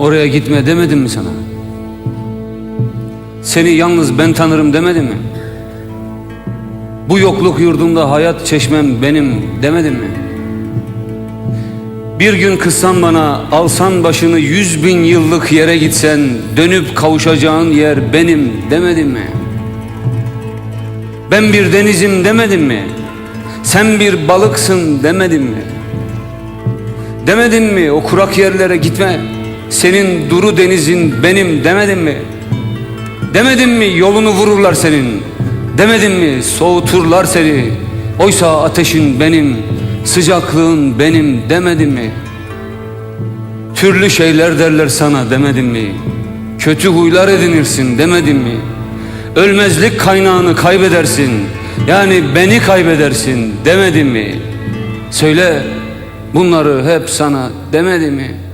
Oraya gitme demedim mi sana? Seni yalnız ben tanırım demedim mi? Bu yokluk yurdunda hayat çeşmem benim demedim mi? Bir gün kızsan bana alsan başını yüz bin yıllık yere gitsen dönüp kavuşacağın yer benim demedim mi? Ben bir denizim demedim mi? Sen bir balıksın demedim mi? Demedim mi o kurak yerlere gitme Senin duru denizin benim demedim mi? Demedim mi yolunu vururlar senin Demedim mi soğuturlar seni Oysa ateşin benim Sıcaklığın benim demedim mi? Türlü şeyler derler sana demedim mi? Kötü huylar edinirsin demedim mi? Ölmezlik kaynağını kaybedersin Yani beni kaybedersin demedim mi? Söyle bunları hep sana demedim mi?